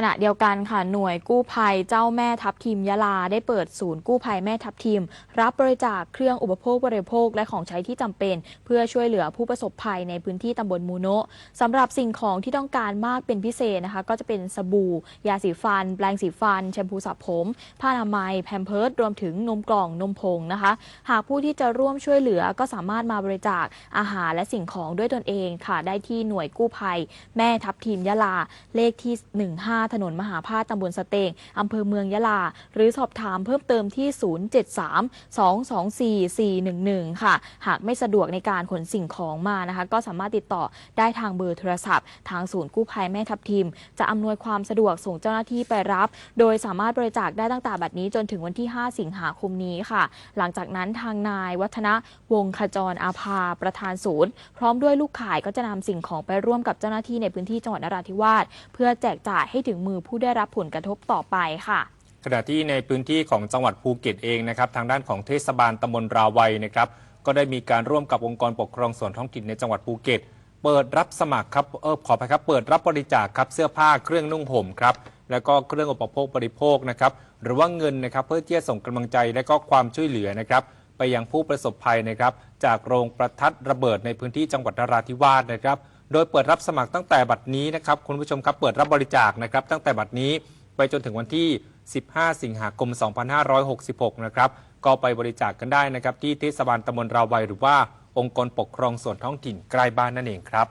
ขณะเดียวกันค่ะหน่วยกู้ภัยเจ้าแม่ทัพทีมยะลา ได้เปิดศูนย์กู้ภัยแม่ทัพทีมรับบริจาคเครื่องอุปโภคบริโภคและของใช้ที่จำเป็น เพื่อช่วยเหลือผู้ประสบภัยในพื้นที่ตำบลมูโนะสำหรับสิ่งของที่ต้องการมากเป็นพิเศษนะคะ ก็จะเป็นสบู่ ยาสีฟัน แปรงสีฟัน แชมพูสระผม ผ้าอนามัย แพมเพิร์ดรวมถึงนมกล่องนมผงนะคะ หากผู้ที่จะร่วมช่วยเหลือก็สามารถมาบริจาคอาหารและสิ่งของด้วยตนเองค่ะได้ที่หน่วยกู้ภัย แม่ทัพทีมยะลาเลขที่ 15ถนนมหาพาตตำบลสเตงอำเภอเมืองยะลา หรือสอบถามเพิ่มเติมที่ 073-224-411 ค่ะ หากไม่สะดวกในการขนสิ่งของมานะคะ ก็สามารถติดต่อได้ทางเบอร์โทรศัพท์ ทางศูนย์กู้ภัยแม่ทัพทีมจะอำนวยความสะดวกส่งเจ้าหน้าที่ไปรับ โดยสามารถบริจาคได้ตั้งแต่บัดนี้จนถึงวันที่ 5 สิงหาคมนี้ค่ะ หลังจากนั้นทางนายวัฒนะวงศ์ขจรอาภาประธานศูนย์ พร้อมด้วยลูกข่ายก็จะนำสิ่งของไปร่วมกับเจ้าหน้าที่ในพื้นที่จังหวัดนราธิวาสเพื่อแจกจ่ายให้ถึงมือผู้ได้รับผลกระทบต่อไปค่ะ ขณะที่ในพื้นที่ของจังหวัดภูเก็ตเองนะครับทางด้านของเทศบาลตำบลราวัยนะครับก็ได้มีการร่วมกับองค์กรปกครองส่วนท้องถิ่นในจังหวัดภูเก็ต เปิดรับสมัครครับเออขออภัยครับเปิดรับบริจาคครับเสื้อผ้าเครื่องนุ่งห่มครับแล้วก็เครื่องอุปโภคบริโภคนะครับหรือว่าเงินนะครับเพื่อที่จะส่งกำลังใจและก็ความช่วยเหลือนะครับไปยังผู้ประสบภัยนะครับจากโรงประทัดระเบิดในพื้นที่จังหวัดนราธิวาสนะครับ โดยเปิดรับสมัครตั้งแต่บัดนี้นะครับคุณผู้ชมครับเปิดรับบริจาคนะครับตั้งแต่บัดนี้ไปจนถึงวันที่ 15 สิงหาคม 2566 นะครับก็ไปบริจาคกันได้นะครับที่เทศบาลตำบลราวัยหรือว่าองค์กรปกครองส่วนท้องถิ่นใกล้บ้านนั่นเองครับ